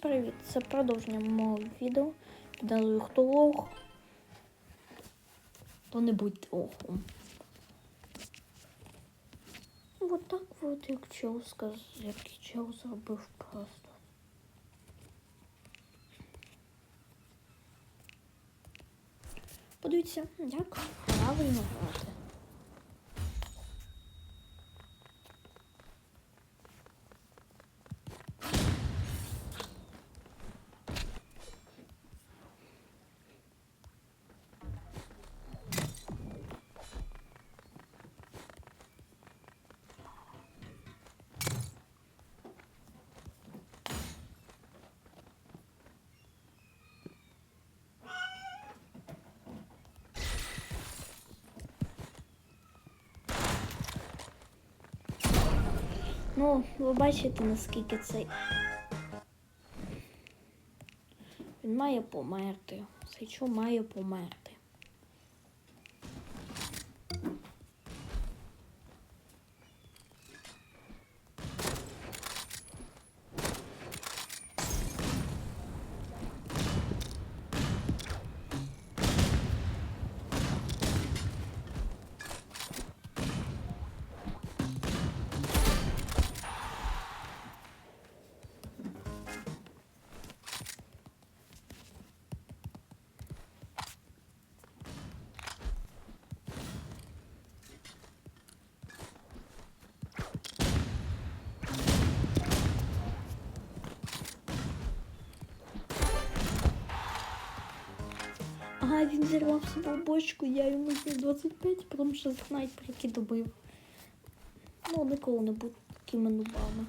привіт! Це продовження мого відео під назвою Хто лох? То не будьте лохом. Вот так вот, як чел сказ... як чел зробив просто. Подивіться, як правильно грати. Ну, ви бачите, наскільки цей. Він має померти. Сичу має померти. Ага, він зірвав собі бочку, я йому з 25, тому що снайпер який добив. Ну, ніколи не буду такими нубами.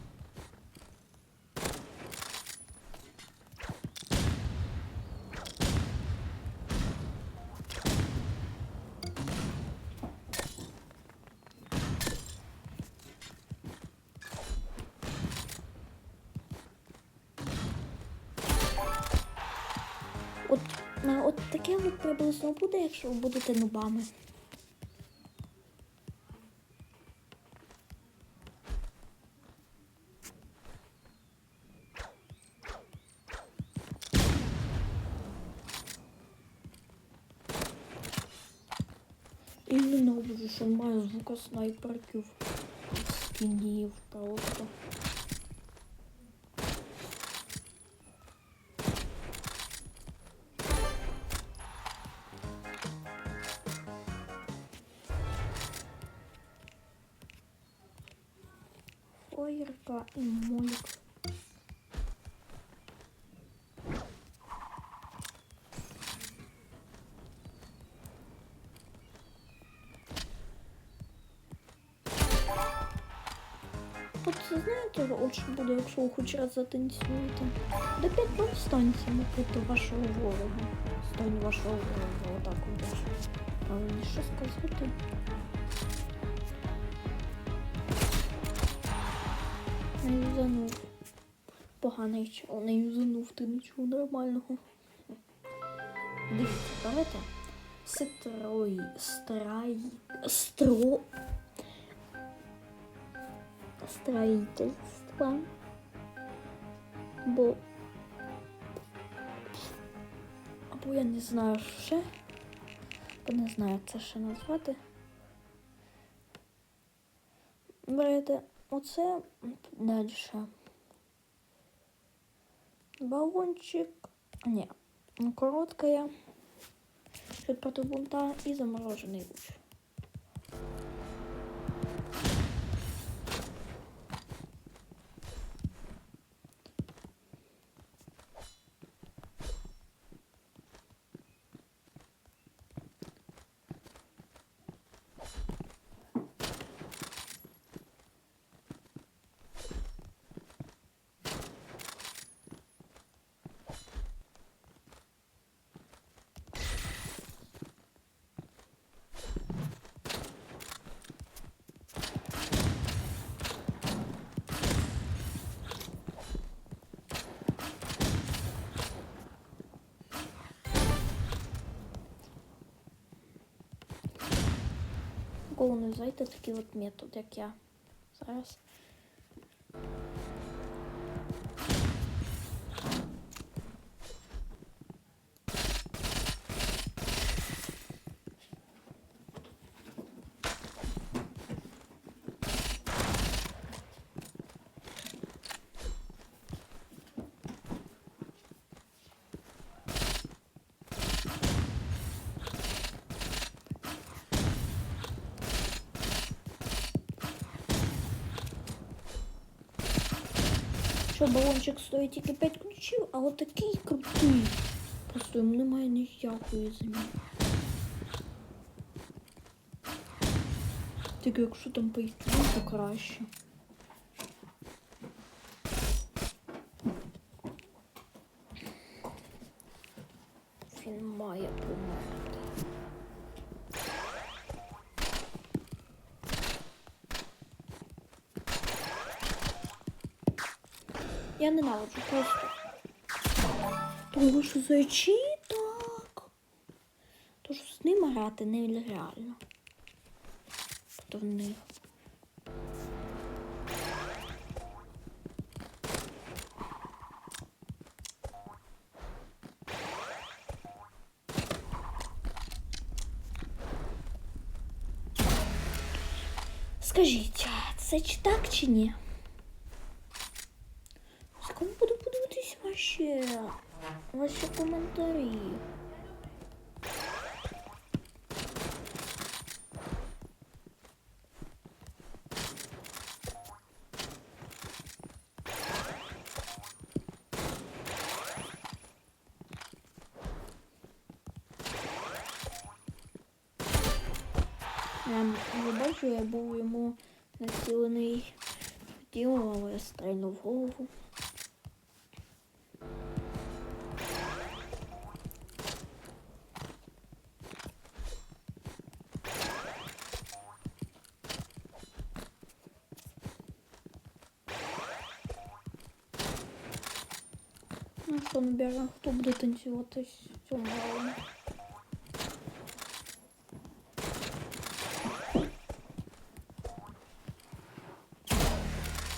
Таке от приблизно буде, якщо ви будете нубами. І ненавиджу, що маю звука снайперків. Скінів просто. Фойерка і молік. От знаєте, от що буде, якщо ви хоч раз затанцюєте. До 5 станція напити вашого ворога. Стань вашого ворога, отак от. А мені що сказати? Не юзанув. Поганий чол, не юзанув, ти нічого нормального. Дивіться, давайте. Строй, страй, стро, строительство. Бо або я не знаю ще. Бо не знаю, як це ще назвати. Берете оце далі. Баллончик. Ні. Короткая. Щит проти бунта і заморожений луч. Кого не зайти такий от метод, як я зараз. Що балончик стоїть тільки 5 ключів, а от такий крутий. Просто йому немає ніякої заміни. Тільки якщо там поїсти, то краще. Він має померти. Я ненавиджу просто. Тому що зайчі так. Тож з ними грати нереально. То в них. Скажіть, це чи так чи ні? Кому буду подивитись ваші, ваші коментарі? Я бачу, я був йому націлений тіло, але я стрельнув голову. Ну що, набіжа, хто буде танцювати в цьому раунді?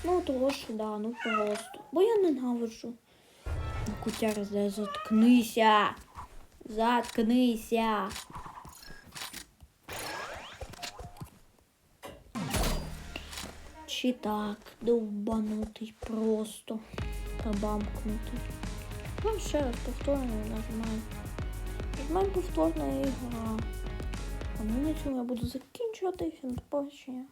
Ну, того ж, да, ну просто. Бо я ненавиджу. Кутяр, заткнися. Заткнися. Чи так, довбанутий просто. Пробамкнутий. Ну, ще раз повторно нажимаю. Нажимаю повторна ігра. А ну на цьому я буду закінчувати. Всім до побачення.